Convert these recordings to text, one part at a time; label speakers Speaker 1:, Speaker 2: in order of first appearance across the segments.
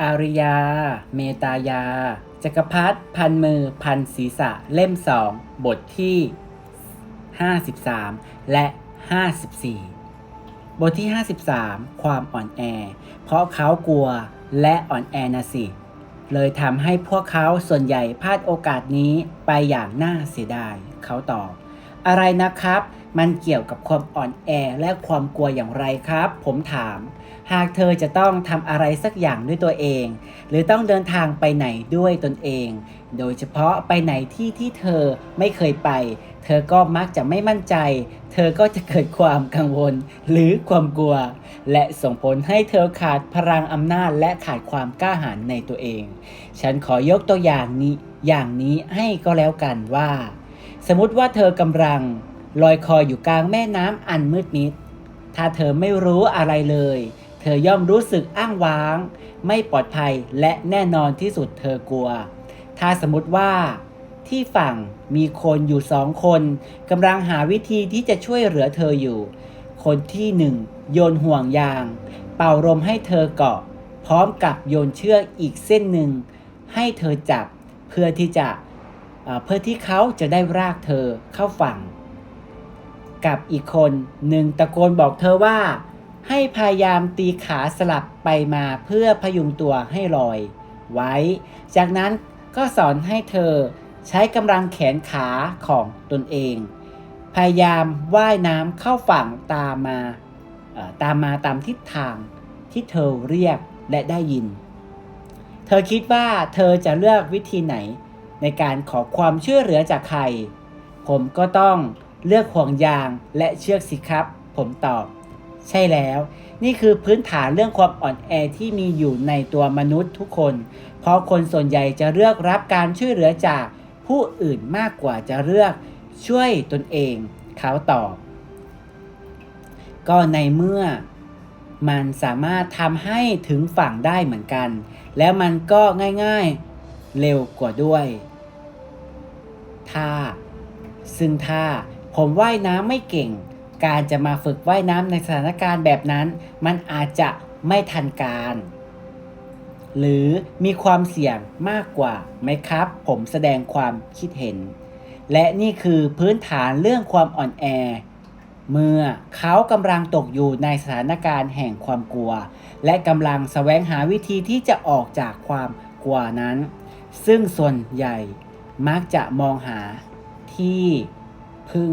Speaker 1: อาริยา เมตายา จักรพรรดิพันมือ พันศีรษะ เล่มสองบทที่ 53 และ 54 บทที่ 53 ความอ่อนแอ เพราะเขากลัวและอ่อนแอนะสิ เลยทำให้พวกเขาส่วนใหญ่พลาดโอกาสนี้ไปอย่างน่าเสียดาย เขาตอบ อะไรนะครับ มันเกี่ยวกับความอ่อนแอและความกลัวอย่างไรครับ ผมถาม หากเธอจะต้องทำอะไรสักอย่างด้วยตัวเอง หรือต้องเดินทางไปไหนด้วยตนเอง โดยเฉพาะไปไหนที่ที่เธอไม่เคยไป เธอก็มักจะไม่มั่นใจ เธอก็จะเกิดความกังวลหรือความกลัว และส่งผลให้เธอขาดพลังอำนาจและขาดความกล้าหาญในตัวเอง ฉันขอยกตัวอย่างนี้อย่างนี้ให้ก็แล้วกันว่า สมมติว่าเธอกำลัง ลอยคออยู่กลางแม่น้ำอันมืดมิด ถ้าเธอไม่รู้อะไรเลย เธอย่อมรู้สึกอ้างว้าง ไม่ปลอดภัยและแน่นอนที่สุดเธอกลัว ถ้าสมมติว่าที่ฝั่งมีคนอยู่สองคนกำลังหาวิธีที่จะช่วยเหลือเธออยู่ คนที่หนึ่งโยนห่วงยาง เป่าลมให้เธอเกาะ พร้อมกับโยนเชือกอีกเส้นหนึ่ง ให้เธอจับเพื่อที่จะเพื่อที่เขาจะได้รากเธอเข้าฝั่ง กับอีกคนหนึ่งตะโกนบอกเธอว่า ให้พยายามตีขาสลับไปมาเพื่อพยุงตัวให้ลอย ไว้ จากนั้นก็สอนให้เธอใช้กำลังแขนขาของตนเอง พยายามว่ายน้ำเข้าฝั่งตามมาตามมาตามทิศทางที่เธอเรียกและได้ยิน เธอคิดว่าเธอจะเลือกวิธีไหนในการขอความช่วยเหลือจากใคร ผมก็ต้อง เลือกห่วงยางและเชือกสิครับ ผมตอบ ใช่แล้ว นี่คือพื้นฐานเรื่องความอ่อนแอที่มีอยู่ในตัวมนุษย์ทุกคน เพราะคนส่วนใหญ่จะเลือกรับการช่วยเหลือจากผู้อื่นมากกว่าจะเลือกช่วยตนเอง เขาตอบ ก็ในเมื่อมันสามารถทำให้ถึงฝั่งได้เหมือนกัน แล้วมันก็ง่ายๆเร็วกว่าด้วย ถ้า ซึ่งถ้า ผมว่ายน้ำไม่เก่ง การจะมาฝึกว่ายน้ำในสถานการณ์แบบนั้น มันอาจจะไม่ทันการ หรือมีความเสี่ยงมากกว่าไหมครับ ผมแสดงความคิดเห็น และนี่คือพื้นฐานเรื่องความอ่อนแอ เมื่อเขากำลังตกอยู่ในสถานการณ์แห่งความกลัว และกำลังแสวงหาวิธีที่จะออกจากความกลัวนั้น ซึ่งส่วนใหญ่มักจะมองหาที่ พึ่ง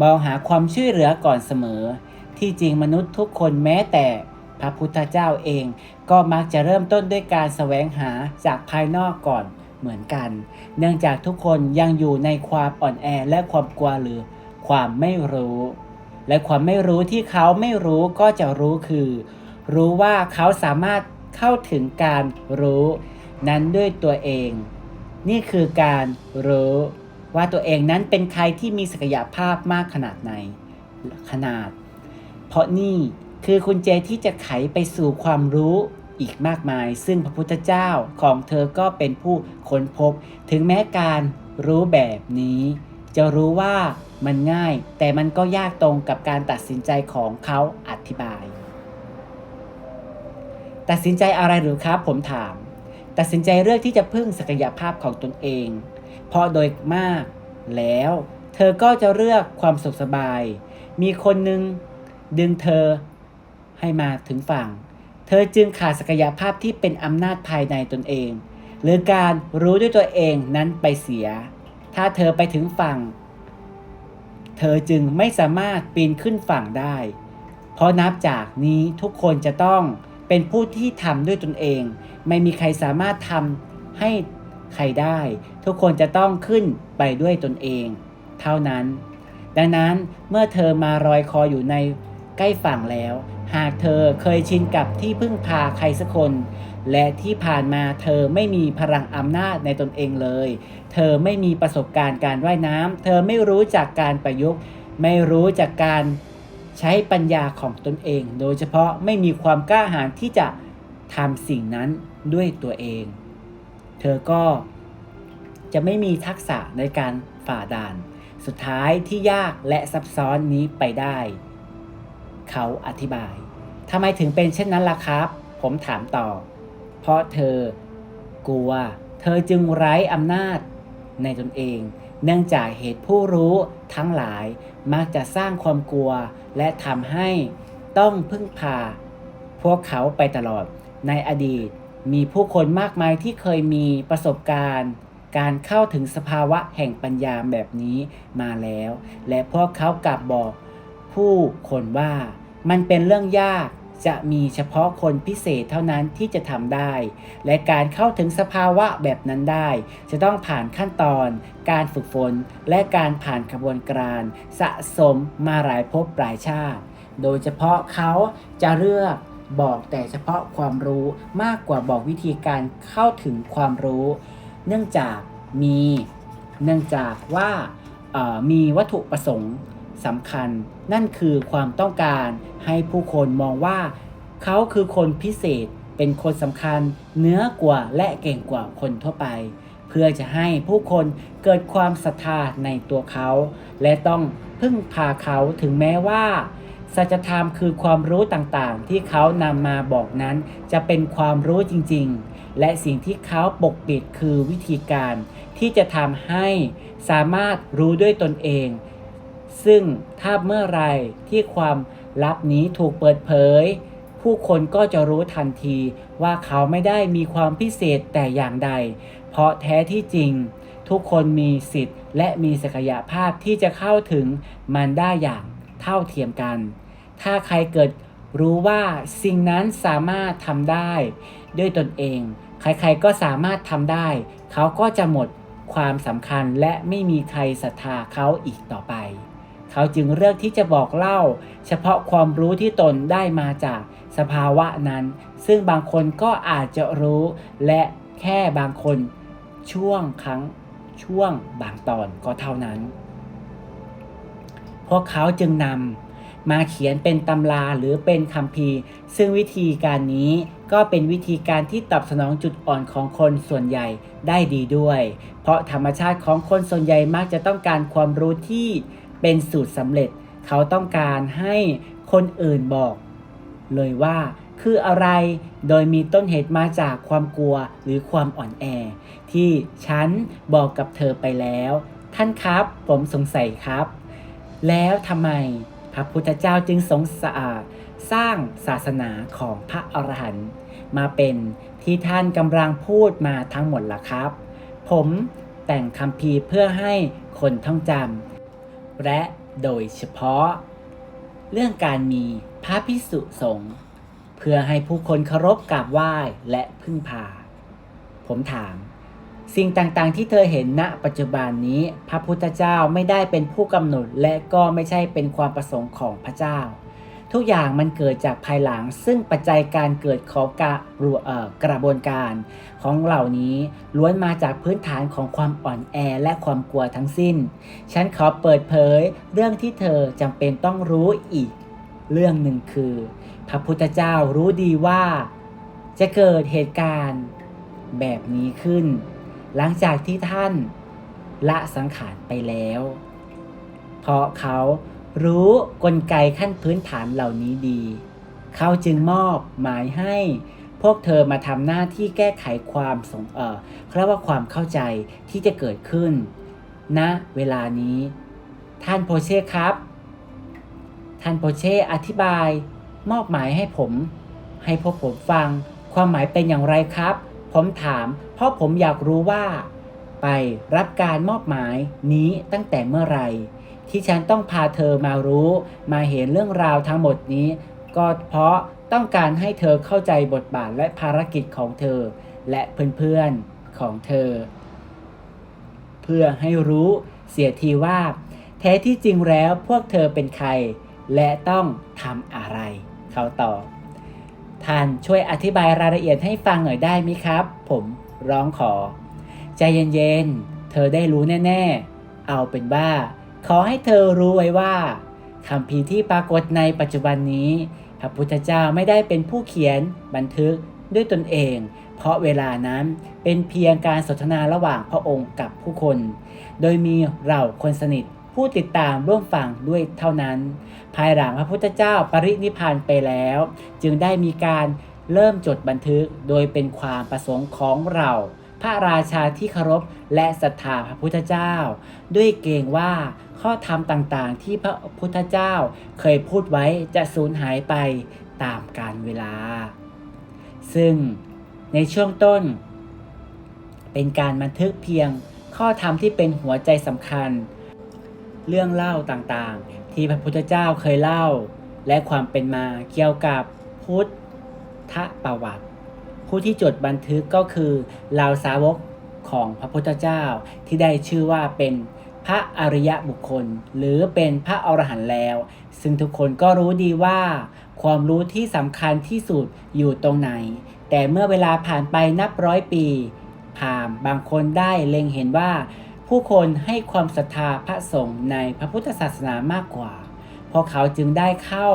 Speaker 1: มองหาความช่วยเหลือก่อนเสมอ ที่จริงมนุษย์ทุกคนแม้แต่พระพุทธเจ้าเองก็มักจะเริ่มต้นด้วยการแสวงหาจากภายนอกก่อนเหมือนกัน เนื่องจากทุกคนยังอยู่ในความอ่อนแอและความกลัวหรือความไม่รู้ และความไม่รู้ที่เขาไม่รู้ก็จะรู้คือ รู้ว่าเขาสามารถเข้าถึงการรู้ นั้นด้วยตัวเอง นี่คือการรู้ ว่าตัวเองนั้นเป็นใครที่มีศักยภาพมากขนาดไหนขนาด เพราะนี่คือคุณเจที่จะไขไปสู่ความรู้อีกมากมาย ซึ่งพระพุทธเจ้าของเธอก็เป็นผู้ค้นพบ ถึงแม้การรู้แบบนี้ จะรู้ว่ามันง่าย แต่มันก็ยากตรงกับการตัดสินใจของเขาอธิบาย ตัดสินใจอะไรหรือครับผมถาม ตัดสินใจเลือกที่จะพึ่งศักยภาพของตนเอง เพราะโดยมากแล้ว เธอก็จะเลือกความสุขสบาย มีคนหนึ่งดึงเธอให้มาถึงฝั่ง เธอจึงขาดศักยภาพที่เป็นอำนาจภายในตนเอง หรือการรู้ด้วยตัวเองนั้นไปเสีย ถ้าเธอไปถึงฝั่ง เธอจึงไม่สามารถปีนขึ้นฝั่งได้ เพราะนับจากนี้ทุกคนจะต้องเป็นผู้ที่ทำด้วยตนเอง ไม่มีใครสามารถทำให้ ใครได้ ทุกคนจะต้องขึ้นไปด้วยตนเอง เท่านั้น ดังนั้นเมื่อเธอมารอยคออยู่ในใกล้ฝั่งแล้ว หากเธอเคยชินกับที่พึ่งพาใครสักคน และที่ผ่านมาเธอไม่มีพลังอำนาจในตนเองเลย เธอไม่มีประสบการณ์การว่ายน้ำเธอไม่รู้จากการประยุกต์ ไม่รู้จากการใช้ปัญญาของตนเอง โดยเฉพาะไม่มีความกล้าหาญที่จะทำสิ่งนั้นด้วยตัวเอง เธอก็จะไม่มีทักษะในการฝ่าด่าน สุดท้ายที่ยากและซับซ้อนนี้ไปได้ เขาอธิบายทำไมถึงเป็นเช่นนั้นล่ะครับ ผมถามต่อ เพราะเธอกลัว เธอจึงไร้อำนาจในตนเอง เนื่องจากเหตุผู้รู้ทั้งหลายมักจะสร้างความกลัว และทำให้ต้องพึ่งพา พวกเขาไปตลอดในอดีต มีผู้คนมากมายที่เคยมีประสบการณ์ การเข้าถึงสภาวะแห่งปัญญาแบบนี้มาแล้ว และพวกเขากลับบอกผู้คนว่ามันเป็นเรื่องยากจะมีเฉพาะคนพิเศษเท่านั้นที่จะทำได้ และการเข้าถึงสภาวะแบบนั้นได้ จะต้องผ่านขั้นตอน การฝึกฝน และการผ่านกระบวนการ สะสมมาหลายภพหลายชาติ โดยเฉพาะเขาจะเลือก บอกแต่เฉพาะความรู้มากกว่าบอกวิธีการเข้าถึงความรู้ เนื่องจากมี เนื่องจากว่ามีวัตถุประสงค์สำคัญ นั่นคือความต้องการให้ผู้คนมองว่า เขาคือคนพิเศษเป็นคนสำคัญเหนื้อกว่าและเก่งกว่าคนทั่วไป เพื่อจะให้ผู้คนเกิดความศรัทธาในตัวเขา และต้องพึ่งพาเขาถึงแม้ว่า สัจธรรมคือความรู้ต่างๆ ที่เขานำมาบอกนั้น จะเป็นความรู้จริงๆ และสิ่งที่เขาปกปิดคือวิธีการ ที่จะทำให้สามารถรู้ด้วยตนเอง ซึ่งถ้าเมื่อไหรที่ความลับนี้ถูกเปิดเผย ผู้คนก็จะรู้ทันทีว่าเขาไม่ได้มีความพิเศษแต่อย่างใด เพราะแท้ที่จริง ทุกคนมีสิทธิ์ และมีศักยภาพที่จะเข้าถึงมันได้อย่างเท่าเทียมกัน ถ้าใครเกิดรู้ว่าสิ่งนั้นสามารถทำได้ ด้วยตนเอง ใครๆก็สามารถทำได้ เขาก็จะหมดความสำคัญและไม่มีใครศรัทธาเขาอีกต่อไป เขาจึงเลือกที่จะบอกเล่า เฉพาะความรู้ที่ตนได้มาจากสภาวะนั้น ซึ่งบางคนก็อาจจะรู้ และแค่บางคนช่วงครั้งช่วงบางตอนก็เท่านั้น พวกเขาจึงนำ มาเขียนเป็นตำราหรือเป็นคัมภีซึ่งวิธีการนี้ก็เป็นวิธีการที่ตอบสนองจุดอ่อนของคนส่วนใหญ่ได้ดีด้วย เพราะธรรมชาติของคนส่วนใหญ่มักจะต้องการความรู้ที่เป็นสูตรสำเร็จ เขาต้องการให้คนอื่นบอก เลยว่าคืออะไร โดยมีต้นเหตุมาจากความกลัวหรือความอ่อนแอ ที่ฉันบอกกับเธอไปแล้ว ท่านครับ ผมสงสัยครับ แล้วทำไม พระพุทธเจ้าจึงสงสารสร้างศาสนาของพระอรหันต์มาเป็นที่ท่านกำลังพูดมาทั้งหมดล่ะครับ ผมแต่งคำพีเพื่อให้คนท่องจำและโดยเฉพาะ เรื่องการมีพระพิสุสงฆ์เพื่อให้ผู้คนเคารพกราบไหว้และพึ่งพา ผมถาม สิ่งต่างๆ ที่เธอเห็นณปัจจุบันนี้ พระพุทธเจ้าไม่ได้เป็นผู้กำหนด และก็ไม่ใช่เป็นความประสงค์ของพระเจ้า ทุกอย่างมันเกิดจากภายหลัง ซึ่งปัจจัยการเกิดของกระกระบวนการ ของเหล่านี้ล้วนมาจากพื้นฐานของความอ่อนแอและความกลัวทั้งสิ้น ฉันขอเปิดเผย เรื่องที่เธอจำเป็นต้องรู้อีก เรื่องหนึ่งคือ พระพุทธเจ้ารู้ดีว่า จะเกิดเหตุการณ์แบบนี้ขึ้น หลังจากที่ท่านละสังขารไปแล้ว เพราะเขารู้กลไกขั้นพื้นฐานเหล่านี้ดี เขาจึงมอบหมายให้พวกเธอมาทำหน้าที่แก้ไขความสงเออเรียกว่าความเข้าใจที่จะเกิดขึ้นณนะเวลานี้ ท่านโพเช่ครับ ท่านโพเช่อธิบาย มอบหมายให้ผม ให้พวกผมฟัง ความหมายเป็นอย่างไรครับ ผมถาม เพราะผมอยากรู้ว่า ไปรับการมอบหมายนี้ตั้งแต่เมื่อไหร่ที่ฉันต้องพาเธอมารู้มาเห็นเรื่องราวทั้งหมดนี้ ก็เพราะต้องการให้เธอเข้าใจบทบาทและภารกิจของเธอ และเพื่อนๆของเธอ เพื่อให้รู้เสียทีว่า แท้ที่จริงแล้วพวกเธอเป็นใคร และต้องทำอะไร เขาตอบท่านช่วยอธิบายรายละเอียดให้ฟังหน่อยได้ไหมครับ ผม ร้องขอ ใจเย็นๆ เธอได้รู้แน่ๆ เอาเป็นว่า ขอให้เธอรู้ไว้ว่าคำพีที่ปรากฏในปัจจุบันนี้ พระพุทธเจ้าไม่ได้เป็นผู้เขียนบันทึกด้วยตนเอง เพราะเวลานั้นเป็นเพียงการสนทนาระหว่างพระองค์กับผู้คน โดยมีเราคนสนิทผู้ติดตามร่วมฟังด้วยเท่านั้น ภายหลังพระพุทธเจ้าปรินิพพานไปแล้ว จึงได้มีการ เริ่มจดบันทึกโดยเป็นความประสงค์ของเรา พระราชาที่เคารพและศรัทธาพระพุทธเจ้า ด้วยเกรงว่าข้อธรรมต่างๆ ที่พระพุทธเจ้าเคยพูดไว้จะสูญหายไปตามกาลเวลา ซึ่งในช่วงต้น เป็นการบันทึกเพียงข้อธรรมที่เป็นหัวใจสำคัญ เรื่องเล่าต่างๆ ที่พระพุทธเจ้าเคยเล่า และความเป็นมาเกี่ยวกับพุทธ ประวัติ ผู้ที่จดบันทึกก็คือเหล่าสาวกของพระพุทธเจ้าที่ได้ชื่อว่าเป็นพระอริยะบุคคล หรือเป็นพระอรหันต์แล้ว ซึ่งทุกคนก็รู้ดีว่า ความรู้ที่สำคัญที่สุดอยู่ตรงไหน แต่เมื่อเวลาผ่านไปนับร้อยปีพราหมณ์บางคนได้เล็งเห็นว่า ผู้คนให้ความศรัทธาพระสงฆ์ในพระพุทธศาสนามากกว่า พวกเขาจึงได้เข้า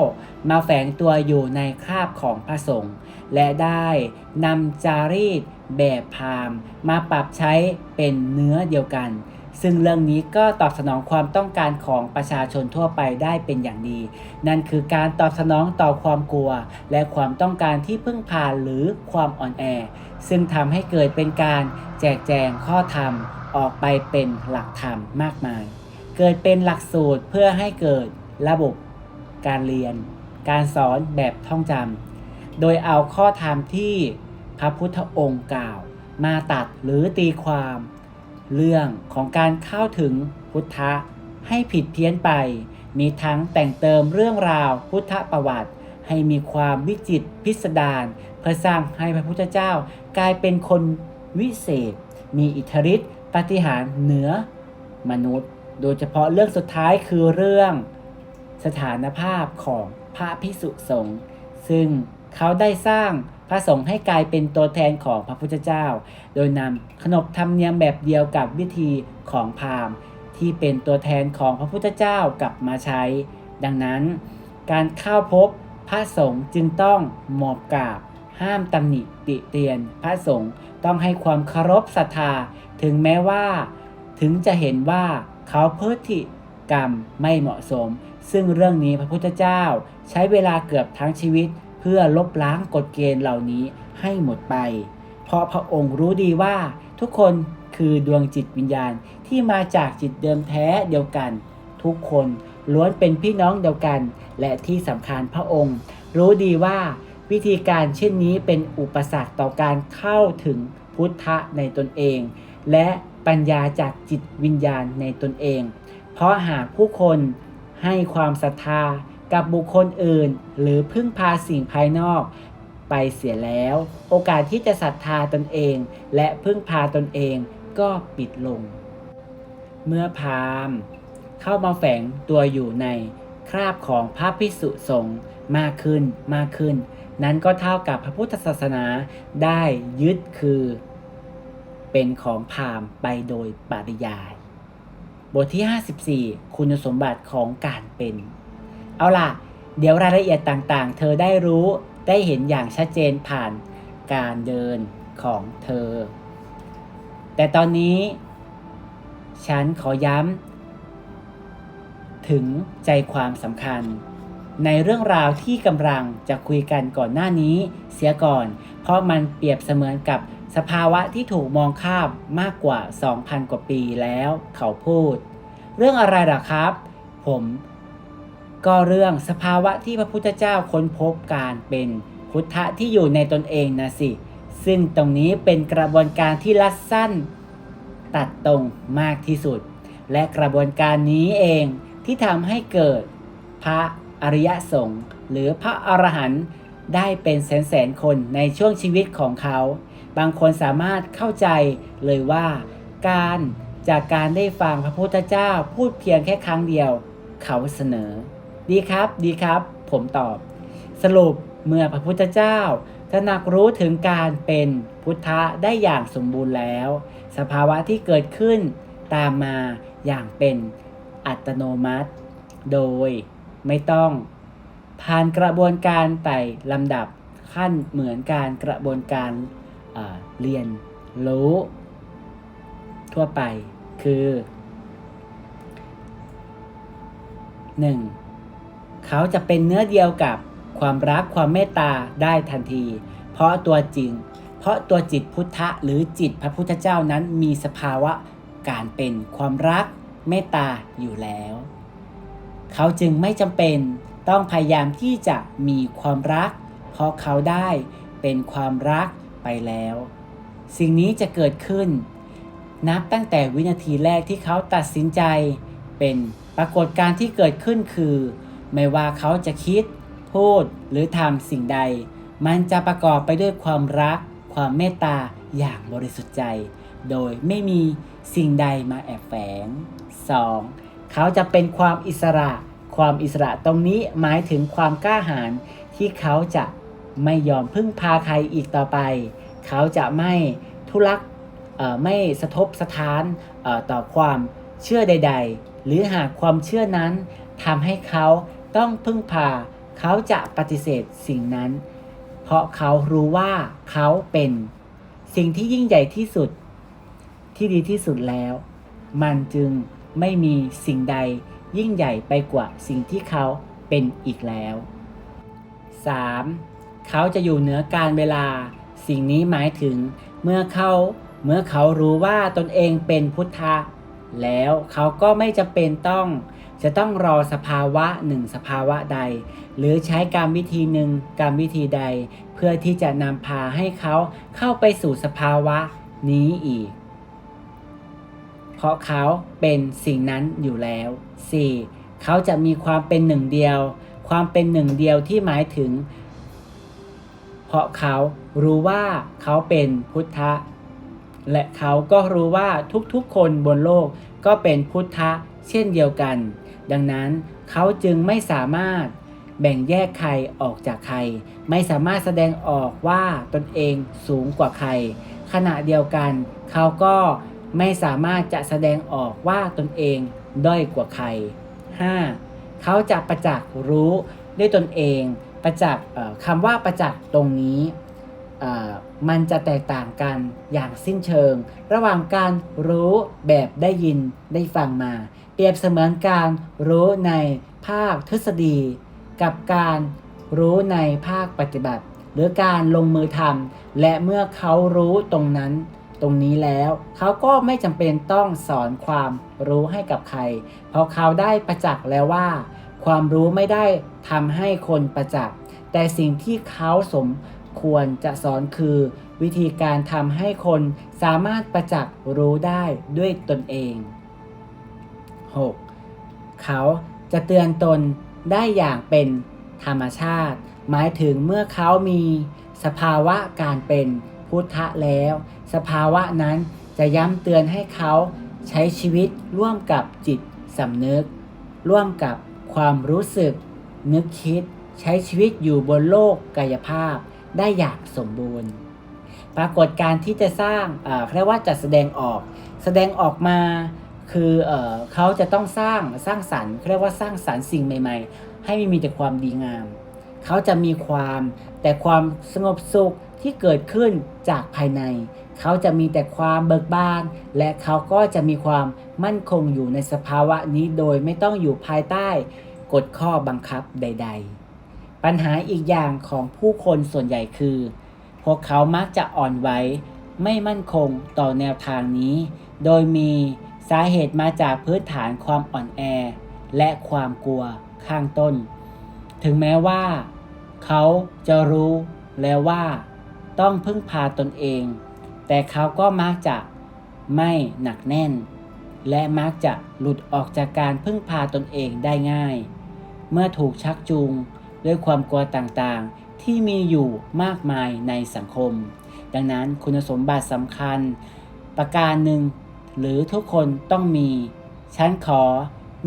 Speaker 1: มาแฝงตัวอยู่ในคราบของพระสงฆ์และได้นำจารีตแบบพามมาปรับใช้เป็นเนื้อเดียวกัน ซึ่งเรื่องนี้ก็ตอบสนองความต้องการของประชาชนทั่วไปได้เป็นอย่างดี นั่นคือการตอบสนองต่อความกลัว และความต้องการที่พึ่งพาหรือความอ่อนแอ ซึ่งทำให้เกิดเป็นการแจกแจงข้อธรรมออกไปเป็นหลักธรรมมากมาย เกิดเป็นหลักสูตรเพื่อให้เกิด ระบบการเรียน การสอนแบบท่องจำโดยเอาข้อธรรมที่พระพุทธองค์กล่าว มาตัดหรือตีความ เรื่องของการเข้าถึงพุทธะให้ผิดเพี้ยนไป มีทั้งแต่งเติมเรื่องราวพุทธประวัติ ให้มีความวิจิตพิสดารเพื่อสร้างให้พระพุทธเจ้ากลายเป็นคนวิเศษ มีอิทธิฤทธิ์ปฏิหารเหนือมนุษย์ โดยเฉพาะเรื่องสุดท้ายคือเรื่อง สถานภาพของพระภิกษุสงฆ์ซึ่งเขาได้สร้างพระสงฆ์ให้กลายเป็นตัวแทนของพระพุทธเจ้า โดยนำขนบธรรมเนียมแบบเดียวกับวิธีของพราหมณ์ ที่เป็นตัวแทนของพระพุทธเจ้ากลับมาใช้ ดังนั้น การเข้าพบพระสงฆ์จึงต้องหมอบกราบ ห้ามตำหนิติเตียน พระสงฆ์ต้องให้ความเคารพศรัทธา ถึงแม้ว่า ถึงจะเห็นว่าเขาพฤติกรรมไม่เหมาะสม ซึ่งเรื่องนี้พระพุทธเจ้าใช้เวลาเกือบทั้งชีวิต เพื่อลบล้างกฎเกณฑ์เหล่านี้ให้หมดไป เพราะพระองค์รู้ดีว่าทุกคนคือดวงจิตวิญญาณที่มาจากจิตเดิมแท้เดียวกัน ทุกคนล้วนเป็นพี่น้องเดียวกัน และที่สำคัญพระองค์ รู้ดีว่าวิธีการเช่นนี้เป็นอุปสรรคต่อการเข้าถึงพุทธะในตนเอง และปัญญาจากจิตวิญญาณในตนเอง เพราะหากผู้คน ให้ความศรัทธากับบุคคลอื่น หรือพึ่งพาสิ่งภายนอก ไปเสียแล้ว โอกาสที่จะศรัทธาตนเอง และพึ่งพาตนเองก็ปิดลง เมื่อพราหมณ์เข้ามาแฝงตัวอยู่ในคราบของพระภิกษุสงฆ์มากขึ้นมากขึ้น นั้นก็เท่ากับพระพุทธศาสนาได้ยึดคือ เป็นของพราหมณ์ไปโดยปริยาย บทที่ 54 คุณสมบัติของการเป็น เอาล่ะ เดี๋ยวรายละเอียดต่างๆ เธอได้รู้ได้เห็นอย่างชัดเจนผ่านการเดินของเธอ แต่ตอนนี้ ฉันขอย้ำถึงใจความสำคัญ ในเรื่องราวที่กำลังจะคุยกันก่อนหน้านี้เสียก่อน เพราะมันเปรียบเสมือนกับ สภาวะที่ถูกมองข้ามมากกว่า 2,000 กว่าปีแล้ว เขาพูด เรื่องอะไรล่ะครับ ผม ก็เรื่องสภาวะที่พระพุทธเจ้าค้นพบการเป็นพุทธะที่อยู่ในตนเองนะสิ ซึ่งตรงนี้เป็นกระบวนการที่ลัดสั้น ตัดตรงมากที่สุด และกระบวนการนี้เองที่ทำให้เกิดพระอริยสงฆ์หรือพระอรหันต์ได้เป็นแสนแสนๆคนในช่วงชีวิตของเขา บางคนสามารถเข้าใจเลยว่า การจากการได้ฟังพระพุทธเจ้าพูดเพียงแค่ครั้งเดียว เขาเสนอ ดีครับดีครับ ผมตอบ สรุปเมื่อพระพุทธเจ้าตระหนักรู้ถึงการเป็นพุทธะได้อย่างสมบูรณ์แล้ว สภาวะที่เกิดขึ้นตามมาอย่างเป็นอัตโนมัติ โดยไม่ต้อง ผ่านกระบวนการไต่ลำดับขั้นเหมือนการกระบวนการ เรียนรู้ ทั่วไปคือ 1. เขาจะเป็นเนื้อเดียวกับความรักความเมตตาได้ทันที เพราะตัวจริง เพราะตัวจิตพุทธะหรือจิตพระพุทธเจ้านั้นมีสภาวะการเป็นความรักเมตตาอยู่แล้ว เขาจึงไม่จำเป็นต้องพยายามที่จะมีความรัก เพราะเขาได้เป็นความรัก ไปแล้ว สิ่งนี้จะเกิดขึ้น นับตั้งแต่วินาทีแรกที่เขาตัดสินใจ เป็นปรากฏการณ์ที่เกิดขึ้นคือ ไม่ว่าเขาจะคิด พูดหรือทำสิ่งใด มันจะประกอบไปด้วยความรัก ความเมตตาอย่างบริสุทธิ์ใจ โดยไม่มีสิ่งใดมาแอบแฝง 2. เขาจะเป็นความอิสระ ความอิสระตรงนี้หมายถึงความกล้าหาญที่เขาจะ ไม่ยอมพึ่งพาใครอีกต่อไป เขาจะไม่ทุรักไม่สะทบสถานต่อความเชื่อใด ๆ หรือหากความเชื่อนั้นทำให้เขาต้องพึ่งพา เขาจะปฏิเสธสิ่งนั้น เพราะเขารู้ว่าเขาเป็นสิ่งที่ยิ่งใหญ่ที่สุดที่ดีที่สุดแล้ว มันจึงไม่มีสิ่งใดยิ่งใหญ่ไปกว่าสิ่งที่เขาเป็นอีกแล้ว 3. เขาจะอยู่เหนือการเวลา สิ่งนี้หมายถึง เมื่อเขาเมื่อเขารู้ว่าตนเองเป็นพุทธะ แล้วเขาก็ไม่จำเป็นต้อง จะต้องรอสภาวะหนึ่งสภาวะใด หรือใช้การวิธีหนึ่งการวิธีใด เพื่อที่จะนำพาให้เขาเข้าไปสู่สภาวะนี้อีก เพราะเขาเป็นสิ่งนั้นอยู่แล้ว 4. เขาจะมีความเป็นหนึ่งเดียว ความเป็นหนึ่งเดียวที่หมายถึง เพราะเขารู้ว่าเขาเป็นพุทธะ และเขาก็รู้ว่าทุกๆคนบนโลกก็เป็นพุทธะเช่นเดียวกัน ดังนั้นเขาจึงไม่สามารถแบ่งแยกใครออกจากใคร ไม่สามารถแสดงออกว่าตนเองสูงกว่าใคร ขณะเดียวกัน เขาก็ไม่สามารถจะแสดงออกว่าตนเองด้อยกว่าใคร 5. เขาจะประจักษ์รู้ด้วยตนเอง ประจักษ์คำว่าประจักษ์ตรงนี้มันจะแตกต่างกันอย่างสิ้นเชิง ระหว่างการรู้แบบได้ยินได้ฟังมา เปรียบเสมือนการรู้ในภาคทฤษฎี กับการรู้ในภาคปฏิบัติ หรือการลงมือทำและเมื่อเขารู้ตรงนั้นตรงนี้แล้ว เขาก็ไม่จำเป็นต้องสอนความรู้ให้กับใคร เพราะเขาได้ประจักษ์แล้วว่า ความรู้ไม่ได้ทำให้คนประจักษ์ แต่สิ่งที่เขาสมควรจะสอนคือ วิธีการทำให้คนสามารถประจักษ์รู้ได้ด้วยตนเอง 6. เขาจะเตือนตนได้อย่างเป็นธรรมชาติ หมายถึงเมื่อเขามีสภาวะการเป็นพุทธะแล้ว สภาวะนั้นจะย้ำเตือนให้เขาใช้ชีวิตร่วมกับจิตสำนึก ร่วมกับ ความรู้สึก นึกคิด ใช้ชีวิตอยู่บนโลกกายภาพได้อย่างสมบูรณ์ ปรากฏการที่จะสร้างเอ่อเรียกว่าจัดแสดงออก แสดงออกมาคือเออเขาจะต้องสร้างสร้างสรรค์เรียกว่าสร้างสรรค์สิ่งใหม่ ๆ ให้มีแต่ความดีงาม เขาจะมีความแต่ความสงบสุขที่เกิดขึ้นจากภายใน เขาจะมีแต่ความเบิกบาน และเขาก็จะมีความมั่นคงอยู่ในสภาวะนี้โดยไม่ต้องอยู่ภายใต้กฎข้อบังคับใด ๆ ปัญหาอีกอย่างของผู้คนส่วนใหญ่คือ พวกเขามักจะอ่อนไหวไม่มั่นคงต่อแนวทางนี้ โดยมีสาเหตุมาจากพื้นฐานความอ่อนแอ และความกลัวข้างต้น ถึงแม้ว่า เขาจะรู้แล้วว่า ต้องพึ่งพาตนเอง แต่เขาก็มักจะไม่หนักแน่น และมักจะหลุดออกจากการพึ่งพาตนเองได้ง่าย เมื่อถูกชักจูงด้วยความกลัวต่างๆ ที่มีอยู่มากมายในสังคม ดังนั้นคุณสมบัติสำคัญ ประการหนึ่ง หรือทุกคนต้องมี ฉันขอ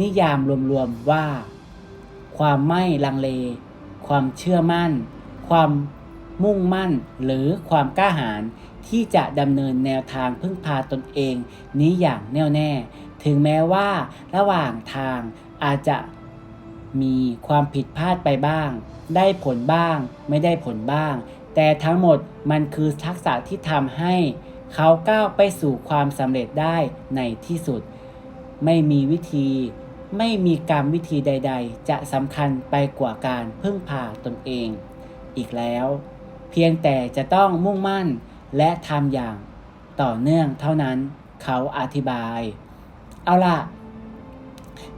Speaker 1: นิยามรวมๆว่า ความไม่ลังเล ความเชื่อมั่น ความ มุ่งมั่นหรือความกล้าหาญที่จะดำเนินแนวทางพึ่งพาตนเองนี้อย่างแน่วแน่ ถึงแม้ว่าระหว่างทางอาจจะมีความผิดพลาดไปบ้าง ได้ผลบ้าง ไม่ได้ผลบ้าง แต่ทั้งหมดมันคือทักษะที่ทำให้เขาก้าวไปสู่ความสำเร็จได้ในที่สุด ไม่มีวิธีไม่มีกรรมวิธีใด ๆ จะสำคัญไปกว่าการพึ่งพาตนเอง อีกแล้ว เพียงแต่จะต้องมุ่งมั่นและทำอย่างต่อเนื่องเท่านั้นเขาอธิบาย เอาล่ะ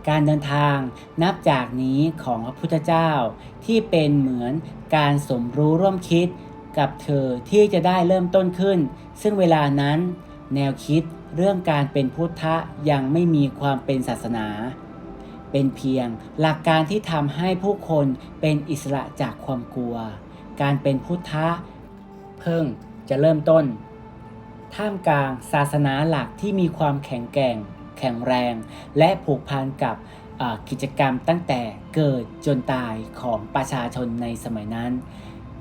Speaker 1: การเดินทางนับจากนี้ของพระพุทธเจ้าที่เป็นเหมือนการสมรู้ร่วมคิดกับเธอที่จะได้เริ่มต้นขึ้น ซึ่งเวลานั้นแนวคิดเรื่องการเป็นพุทธะยังไม่มีความเป็นศาสนา เป็นเพียงหลักการที่ทำให้ผู้คนเป็นอิสระจากความกลัว การเป็นพุทธะเพิ่งจะเริ่มต้น ท่ามกลางศาสนาหลักที่มีความแข็งแกร่ง แข็งแรง และผูกพันกับกิจกรรมตั้งแต่เกิดจนตายของประชาชนในสมัยนั้น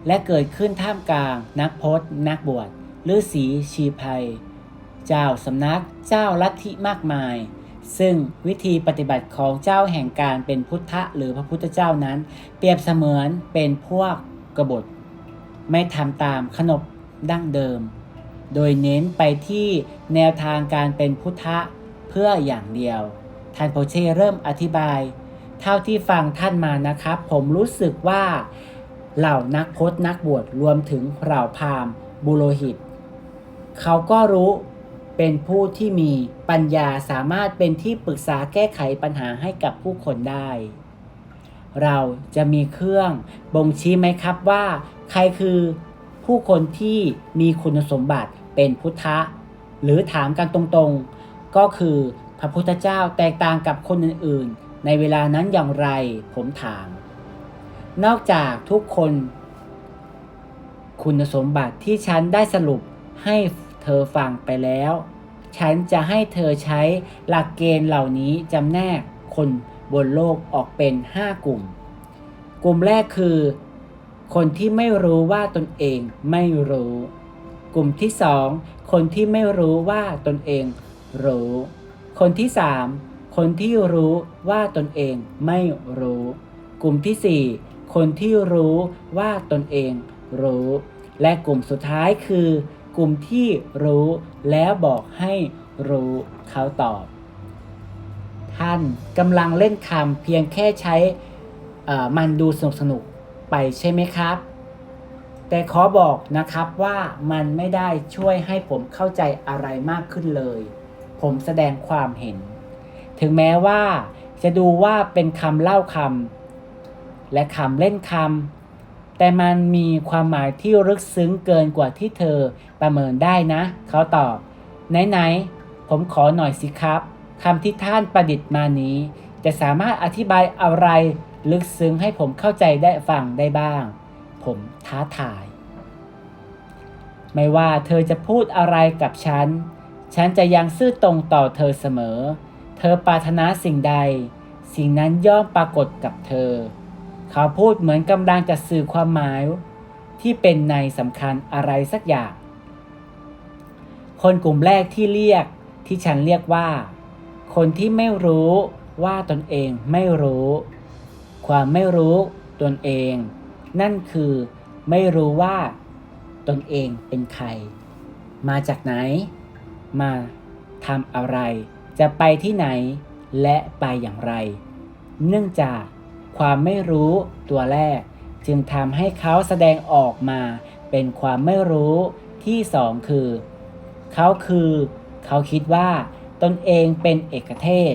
Speaker 1: และเกิดขึ้นท่ามกลางนักพจน์ นักบวชฤาษีชีภัย เจ้าสำนักเจ้าลัทธิมากมาย ซึ่งวิธีปฏิบัติของเจ้าแห่งการเป็นพุทธะหรือพระพุทธเจ้านั้น เปรียบเสมือนเป็นพวก กบฏ ไม่ทำตามขนบดั้งเดิม โดยเน้นไปที่แนวทางการเป็นพุทธะเพื่ออย่างเดียว ท่านโพเช่เริ่มอธิบาย เท่าที่ฟังท่านมานะครับ ผมรู้สึกว่า เหล่านักพจน์นักบวชรวมถึงเหล่าพราหมณ์บุโรหิต เขาก็รู้เป็นผู้ที่มีปัญญาสามารถเป็นที่ปรึกษาแก้ไขปัญหาให้กับผู้คนได้ เราจะมีเครื่องบ่งชี้ไหมครับว่า ใครคือผู้คนที่มีคุณสมบัติเป็นพุทธะ หรือถามกันตรงๆ ก็คือพระพุทธเจ้าแตกต่างกับคนอื่นๆ ในเวลานั้นอย่างไรผมถาม นอกจากทุกคน คุณสมบัติที่ฉันได้สรุปให้เธอฟังไปแล้ว ฉันจะให้เธอใช้หลักเกณฑ์เหล่านี้จำแนกคน บนโลกออกเป็น 5 กลุ่ม กลุ่มแรกคือ คนที่ไม่รู้ว่าตนเองไม่รู้ กลุ่มที่ 2 คนที่ไม่รู้ว่าตนเองรู้ คนที่ 3 คนที่รู้ว่าตนเองไม่รู้ กลุ่มที่ 4 คนที่รู้ว่าตนเองรู้ และกลุ่มสุดท้ายคือ กลุ่มที่รู้แล้วบอกให้รู้เขาตอบ ท่านกำลังเล่นคำเพียงแค่ใช้มันดูสนุกสนุกๆไปใช่ไหมครับ แต่ขอบอกนะครับว่ามันไม่ได้ช่วยให้ผมเข้าใจอะไรมากขึ้นเลย ผมแสดงความเห็น ถึงแม้ว่าจะดูว่าเป็นคำเล่าคำและคำเล่นคำแต่มันมีความหมายที่ลึกซึ้งเกินกว่าที่เธอประเมินได้นะ เขาตอบไหนๆผมขอหน่อยสิครับ คำที่ท่านประดิษฐ์มานี้ จะสามารถอธิบายอะไรลึกซึ้งให้ผมเข้าใจได้ฟังได้บ้าง ผมท้าทาย ไม่ว่าเธอจะพูดอะไรกับฉัน ฉันจะยังซื่อตรงต่อเธอเสมอ เธอปรารถนาสิ่งใด สิ่งนั้นย่อมปรากฏกับเธอ เขาพูดเหมือนกำลังจะสื่อความหมาย ที่เป็นในสำคัญอะไรสักอย่าง คนกลุ่มแรกที่เรียกที่ฉันเรียกว่า คนที่ไม่รู้ว่าตนเองไม่รู้ ความไม่รู้ตนเอง นั่นคือไม่รู้ว่าตนเองเป็นใคร มาจากไหน มาทำอะไร จะไปที่ไหนและไปอย่างไร เนื่องจากความไม่รู้ตัวแรก จึงทำให้เขาแสดงออกมาเป็นความไม่รู้ที่สองคือ เขาคือ เขาคิดว่า ตนเองเป็นเอกเทศ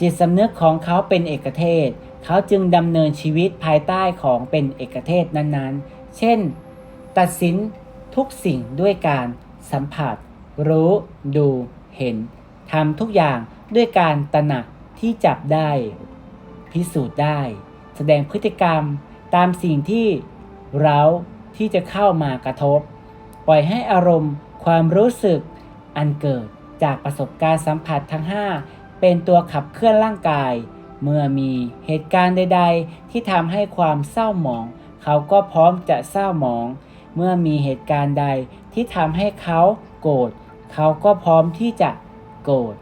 Speaker 1: จิตสำนึกของเขาเป็นเอกเทศ เขาจึงดำเนินชีวิตภายใต้ของเป็นเอกเทศนั้นๆ เช่น ตัดสินทุกสิ่งด้วยการสัมผัส รู้ ดู เห็นทำทุกอย่างด้วยการตระหนักที่จับได้ พิสูจน์ได้ แสดงพฤติกรรมตามสิ่งที่เราที่จะเข้ามากระทบ ปล่อยให้อารมณ์ ความรู้สึกอันเกิด จากประสบการณ์สัมผัสทั้ง 5 เป็นตัวขับเคลื่อนร่างกาย เมื่อมีเหตุการณ์ใด ๆ ที่ทำให้ความเศร้าหมอง เขาก็พร้อมจะเศร้าหมอง เมื่อมีเหตุการณ์ใดที่ทำให้เขาโกรธเขาก็พร้อมที่จะโกรธ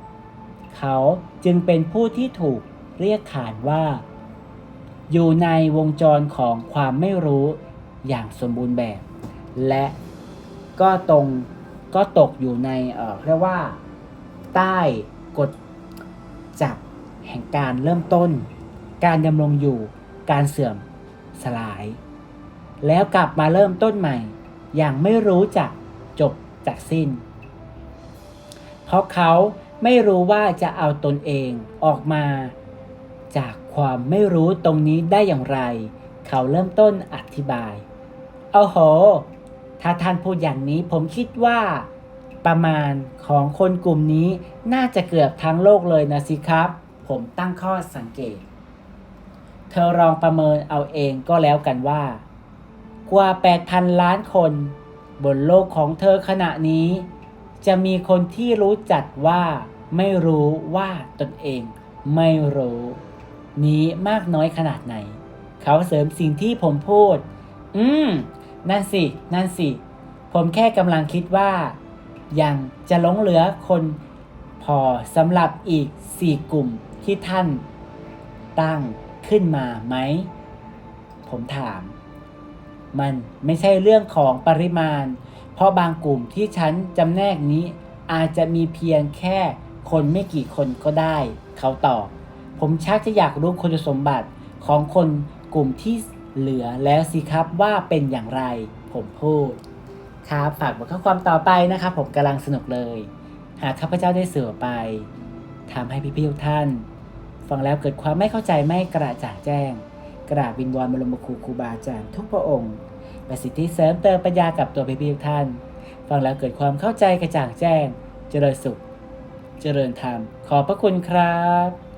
Speaker 1: เขาจึงเป็นผู้ที่ถูกเรียกขานว่า อยู่ในวงจรของความไม่รู้อย่างสมบูรณ์แบบ และก็ตรง ก็ตกอยู่ในเอ่อเรียกว่าใต้กฎจับแห่งการเริ่มต้น การดำรงอยู่การเสื่อมสลาย แล้วกลับมาเริ่มต้นใหม่ อย่างไม่รู้จักจบจากสิ้น เพราะเขาไม่รู้ว่าจะเอาตนเองออกมา จากความไม่รู้ตรงนี้ได้อย่างไร เขาเริ่มต้นอธิบายโอ้โห ถ้าท่านพูดอย่างนี้ผมคิดว่า ประมาณของคนกลุ่มนี้น่าจะเกือบทั้งโลกเลยนะสิครับ ผมตั้งข้อสังเกต เธอลองประเมินเอาเองก็แล้วกันว่า กว่า 8,000 ล้านคน บนโลกของเธอขณะนี้ จะมีคนที่รู้จักว่าไม่รู้ว่าตนเองไม่รู้ นี้มากน้อยขนาดไหน เขาเสริมสิ่งที่ผมพูด อืม นั่นสิ นั่นสิ ผมแค่กำลังคิดว่า ยังจะหลงเหลือคนพอสำหรับอีกสี่กลุ่มที่ท่าน ตั้งขึ้นมาไหม ผมถาม มันไม่ใช่เรื่องของปริมาณ เพราะบางกลุ่มที่ฉันจำแนกนี้ อาจจะมีเพียงแค่คนไม่กี่คนก็ได้ เขาตอบ ผมชักจะอยากรู้คุณสมบัติของคนกลุ่มที่ เหลือแล้วสิครับว่าเป็นอย่างไร ผมพูด ครับ ฝากบทข้อความต่อไปนะครับ ผมกำลังสนุกเลย หากข้าพเจ้าได้เสือไปทำให้พี่ๆทุกท่าน ฟังแล้วเกิดความไม่เข้าใจไม่กระจ่างแจ้ง กราบวินวอนบรมครูครูบาอาจารย์ทุกพระองค์ประสิทธิเสริมเติมปัญญากับตัวพี่ๆทุกท่าน ฟังแล้วเกิดความเข้าใจกระจ่างแจ้ง เจริญสุข เจริญธรรม ขอบพระคุณครับ